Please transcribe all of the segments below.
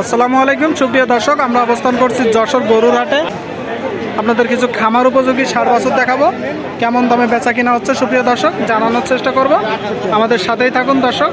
আসসালামু আলাইকুম, সুপ্রিয় দর্শক, আমরা অবস্থান করছি যশোর গরুর হাটে আপনাদের কিছু খামার উপযোগী সার বাছুর দেখাবো। কেমন দামে বেচা কিনা হচ্ছে, সুপ্রিয় দর্শক, জানানোর চেষ্টা করব। আমাদের সাথেই থাকুন দর্শক।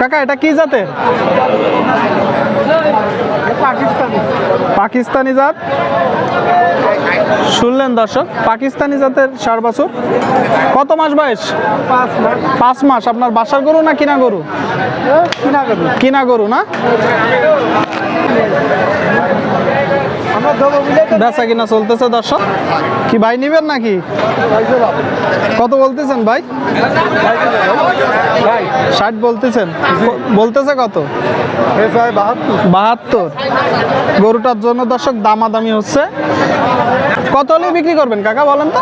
কাকা এটা কি জাতের? পাকিস্তানি। জাত? শুনলেন দর্শক পাকিস্তানি জাতের সার বাছুর? কত মাস বয়স? পাঁচ মাস। আপনার বাসার গরু না কিনা গরু। কিনা গরু না? বেচা কিনা চলতেছে, দর্শক। কি ভাই নিবেন নাকি? কত বলতেছেন ভাই? ষাট বলতেছেন। বলতেছে কত? বাহাত্তর। গরুটার জন্য দর্শক দামাদামি হচ্ছে। কত হলে বিক্রি করবেন, কাকা বলেন তো?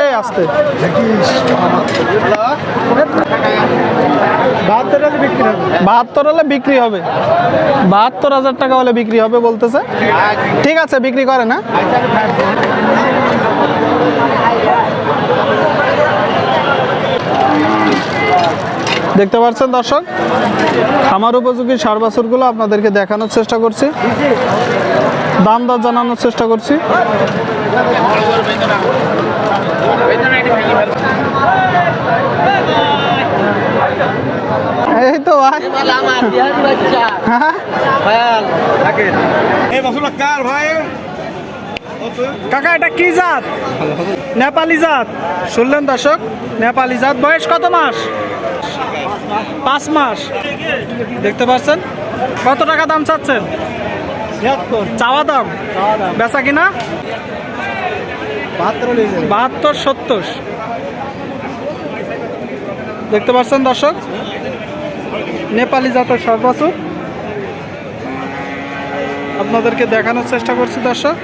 এই আসতে। বাহাত্তর হলে বিক্রি হবে। বাহাত্তর হাজার টাকা হলে বিক্রি হবে বলতেছে। ঠিক আছে, বিক্রি করে না। দেখতে পাচ্ছেন দর্শক, আমার উপযোগী সার বাছুরগুলো আপনাদেরকে দেখানোর চেষ্টা করছি। দাম দর জানানোর চেষ্টা করছি এই তো ভাই হ্যাঁ? কার ভাই। কাকা এটা কি জাত? নেপালি জাত। শুনলেন দর্শক নেপালি জাত। বয়স কত মাস? পাঁচ মাস। দেখতে পাচ্ছেন? কত টাকা দাম চাচ্ছেন? চাওয়া দাম? বেচা কিনা? বাহাত্তর সত্তর। দেখতে পাচ্ছেন দর্শক? নেপালি জাতের সর্বাচুর আপনাদেরকে দেখানোর চেষ্টা করছি দর্শক।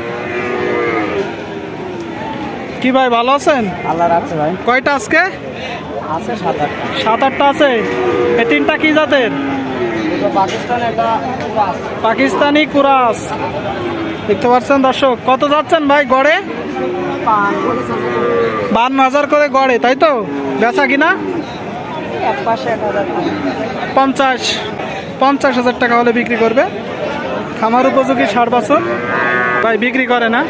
কি ভাই ভালো আছেন? আল্লাহ রাখছে ভাই। কয়টা আজকে? আছে সাত আটটা। সাত আটটা আছে। এই তিনটা কি জাতের? পাকিস্তান একটা পাকিস্তানি কুরাস। দেখতে পাচ্ছেন দর্শক কত যাচ্ছেন ভাই গড়ে? বান্ন হাজার করে গড়ে তাই তো? বেচা কিনা? পঞ্চাশ পঞ্চাশ হাজার টাকা হলে বিক্রি করবে। খামার উপযোগী সার বছর। ভাই, বিক্রি করে না?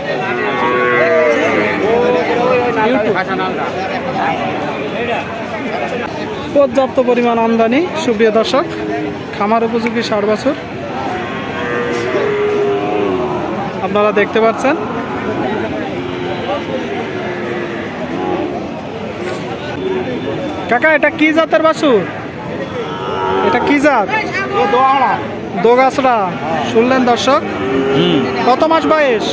পর্যাপ্ত পরিমাণ আমদানি, সুপ্রিয় দর্শক, খামার উপযোগী সার বছর। আপনারা দেখতে পাচ্ছেন কাকা এটা কি জাতের বাসু এটা কি জাত? দোগাছড়া। শুনলেন দর্শক? কত মাস বয়স?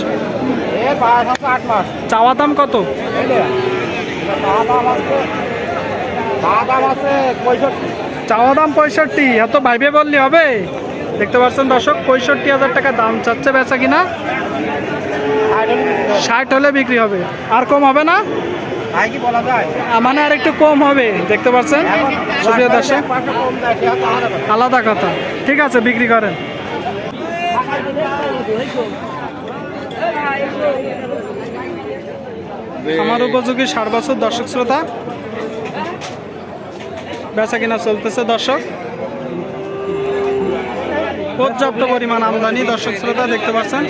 চাওয়া দাম কত? চাওয়া দাম পঁয়ষট্টি। এত ভাইবে বললি হবে? দেখতে পাচ্ছেন দর্শক পঁয়ষট্টি হাজার টাকা দাম চাচ্ছে বেচা কিনা। ষাট হলে বিক্রি হবে। আর কম হবে না? মানে আর একটু কম হবে দেখতে পাচ্ছেন? সুপ্রিয় দর্শক। আলাদা কথা। ঠিক আছে বিক্রি করেন। আমার উপযোগী ষাট বছর দর্শক শ্রোতা। বেচা কিনা চলতেছে দর্শক। পর্যাপ্ত পরিমাণ আমদানি দর্শক শ্রোতা দেখতে পাচ্ছেন।